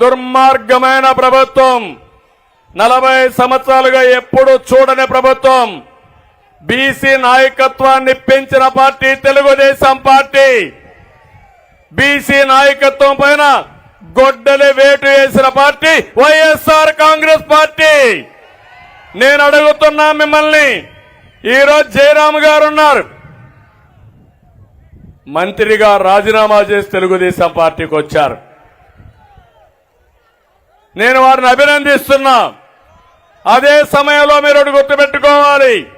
దుర్మార్గమైన ప్రభుత్వం. నలభై సంవత్సరాలుగా ఎప్పుడు చూడని ప్రభుత్వం. బీసీ నాయకత్వాన్ని పెంచిన పార్టీ తెలుగుదేశం పార్టీ. బీసీ నాయకత్వం పైన గొడ్డలి వేటు వేసిన పార్టీ వైఎస్ఆర్ కాంగ్రెస్ పార్టీ. నేను అడుగుతున్నా మిమ్మల్ని ఈరోజు జయరామ్ గారు ఉన్నారు. మంత్రిగా రాజీనామా చేసి తెలుగుదేశం పార్టీకి వచ్చారు. నేను వారిని అభినందిస్తున్నా. అదే సమయంలో మీరు ఒకటి గుర్తుపెట్టుకోవాలి.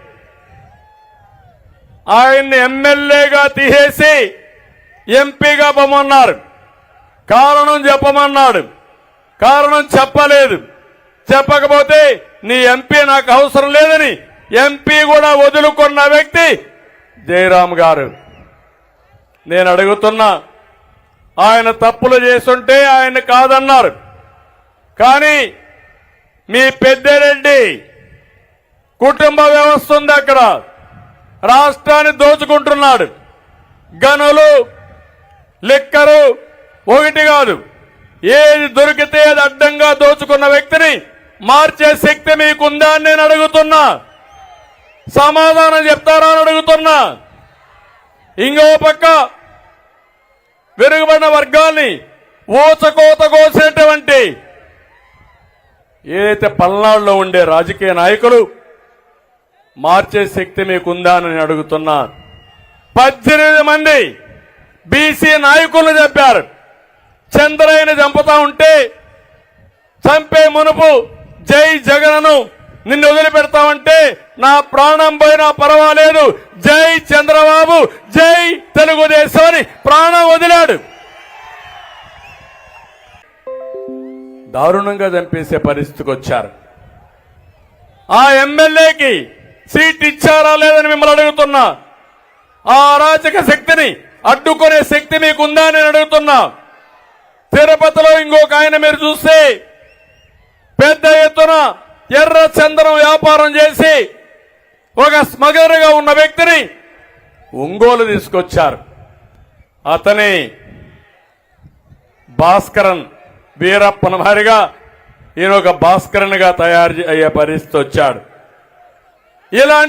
ఆయన్ని ఎమ్మెల్యేగా తీసేసి ఎంపీగా పొమ్మన్నారు. కారణం చెప్పమన్నాడు. కారణం చెప్పలేదు. చెప్పకపోతే నీ ఎంపీ నాకు అవసరం లేదని ఎంపీ కూడా వదులుకున్న వ్యక్తి జయరామ్ గారు. నేను అడుగుతున్నా ఆయన తప్పులు చేస్తుంటే ఆయన కాదన్నారు. కానీ మీ పెద్దిరెడ్డి కుటుంబ వ్యవస్థ ఉంది అక్కడ. రాష్ట్రాన్ని దోచుకుంటున్నాడు. గనులు లిక్కరు ఒకటి కాదు. ఏది దొరికితే అది అడ్డంగా దోచుకున్న వ్యక్తిని మార్చే శక్తి మీకుందా అని నేను అడుగుతున్నా. సమాధానం చెప్తారా అని అడుగుతున్నా. ఇంకో పక్క వెనుకబడిన వర్గాల్ని ఊచకోత కోసినటువంటి ఏదైతే పల్నాడులో ఉండే రాజకీయ నాయకులు మార్చే శక్తి మీకుందా అని నేను పద్దెనిమిది మంది బీసీ నాయకులు చెప్పారు చంద్రయ్యని చంపుతా ఉంటే చంపే మునుపు జై జగన్ను నిన్ను వదిలిపెడతామంటే నా ప్రాణం పోయినా పర్వాలేదు. జై చంద్రబాబు జై తెలుగుదేశం అని ప్రాణం వదిలాడు. దారుణంగా చంపేసే పరిస్థితికి వచ్చారు. ఆ ఎమ్మెల్యేకి సీట్ ఇచ్చారా లేదని మిమ్మల్ని అడుగుతున్నా. ఆ అరాచక శక్తిని అడ్డుకునే శక్తి మీకుందా అని నేను అడుగుతున్నా. తిరుపతిలో ఇంకొక ఆయన మీరు చూస్తే పెద్ద ఎత్తున ఎర్ర చందనం వ్యాపారం చేసి ఒక స్మగరుగా ఉన్న వ్యక్తిని ఒంగోలు తీసుకొచ్చారు. అతని భాస్కరన్. వీరప్పన వారిగా ఈయన ఒక భాస్కరన్గా తయారు అయ్యే పరిస్థితి వచ్చాడు. ఇలాంటి